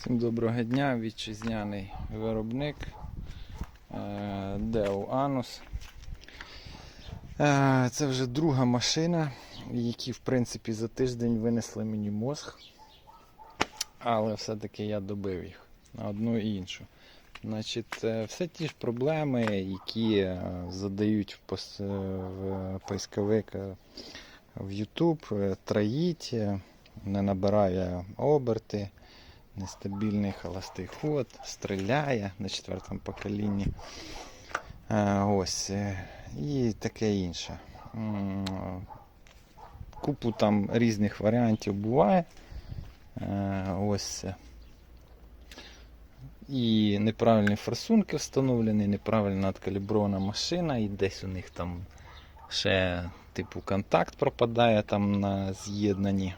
Всім доброго дня, вітчизняний виробник Део Анус. Е, Це вже друга машина, які в принципі за тиждень винесли мені мозг. Але все-таки я добив їх на одну і іншу. Значить, е, все ті ж проблеми, які е, задають в поисковик е, в YouTube, е, троїть, е, не набирає оберти, нестабільний холостий ход, стріляє на четвертому поколінні. Е, Ось. е, І таке інше. Купу там різних варіантів буває. Е, Ось. І неправильні форсунки встановлені, неправильно откалібрована машина, і десь у них там ще типу контакт пропадає там на з'єднанні.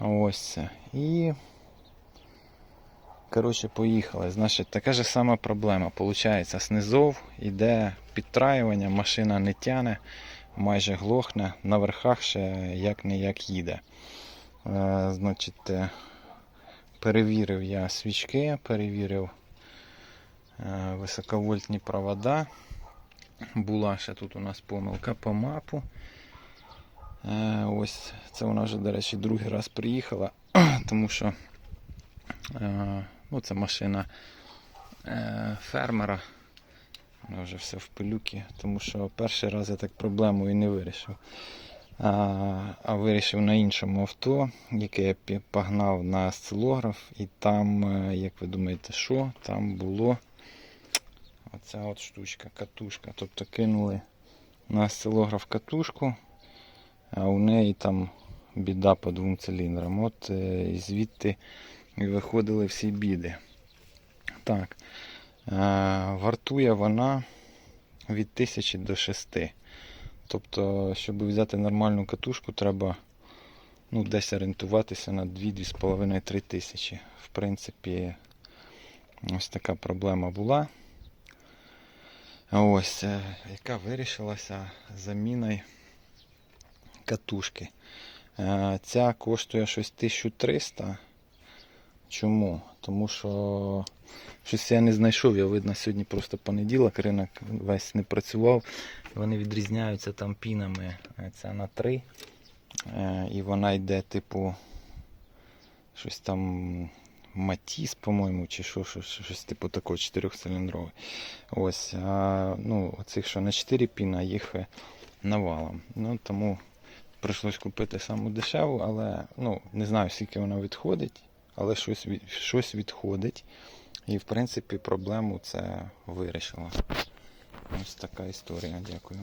Ось. І. Коротше, поїхали. Значить, така ж сама проблема. Получається, знизов іде підтраювання, машина не тяне, майже глохне, на верхах ще як не як їде. Е, значить, е, перевірив я свічки, перевірив е, високовольтні провода. Була ще тут у нас помилка по мапу. Е, ось це вона вже, до речі, другий раз приїхала, тому що е, ну, це машина е, фермера. Вона вже все в пилюки, тому що перший раз я так проблему і не вирішив. А, а вирішив на іншому авто, яке я погнав на осцилограф, і там, е, як ви думаєте, що? Там було оця от штучка, катушка. Тобто кинули на осцилограф катушку, а у неї там біда по двом циліндрам. От е, і звідти і виходили всі біди. Так. Е, вартує вона від 1000 до 6. Тобто, щоб взяти нормальну катушку, треба ну, десь орієнтуватися на 2-2,5-3 тисячі. В принципі, ось така проблема була. Ось, е, яка вирішилася заміною катушки. Е, Ця коштує щось 1300. Чому? Тому що щось я не знайшов, я видно, сьогодні просто понеділок, ринок весь не працював. Вони відрізняються там пінами. Е, Ця на 3. Е, І вона йде, типу, щось там Матіс, по-моєму, чи що, що, що- щось типу такого, чотирьохциліндровий. Ось, а, ну, оцих, що на 4 піна, їх е, навалом. Ну, тому прийшлось купити саму дешеву, але ну, не знаю, скільки вона відходить, але щось, щось відходить. І, в принципі, проблему це вирішило. Ось така історія. Дякую.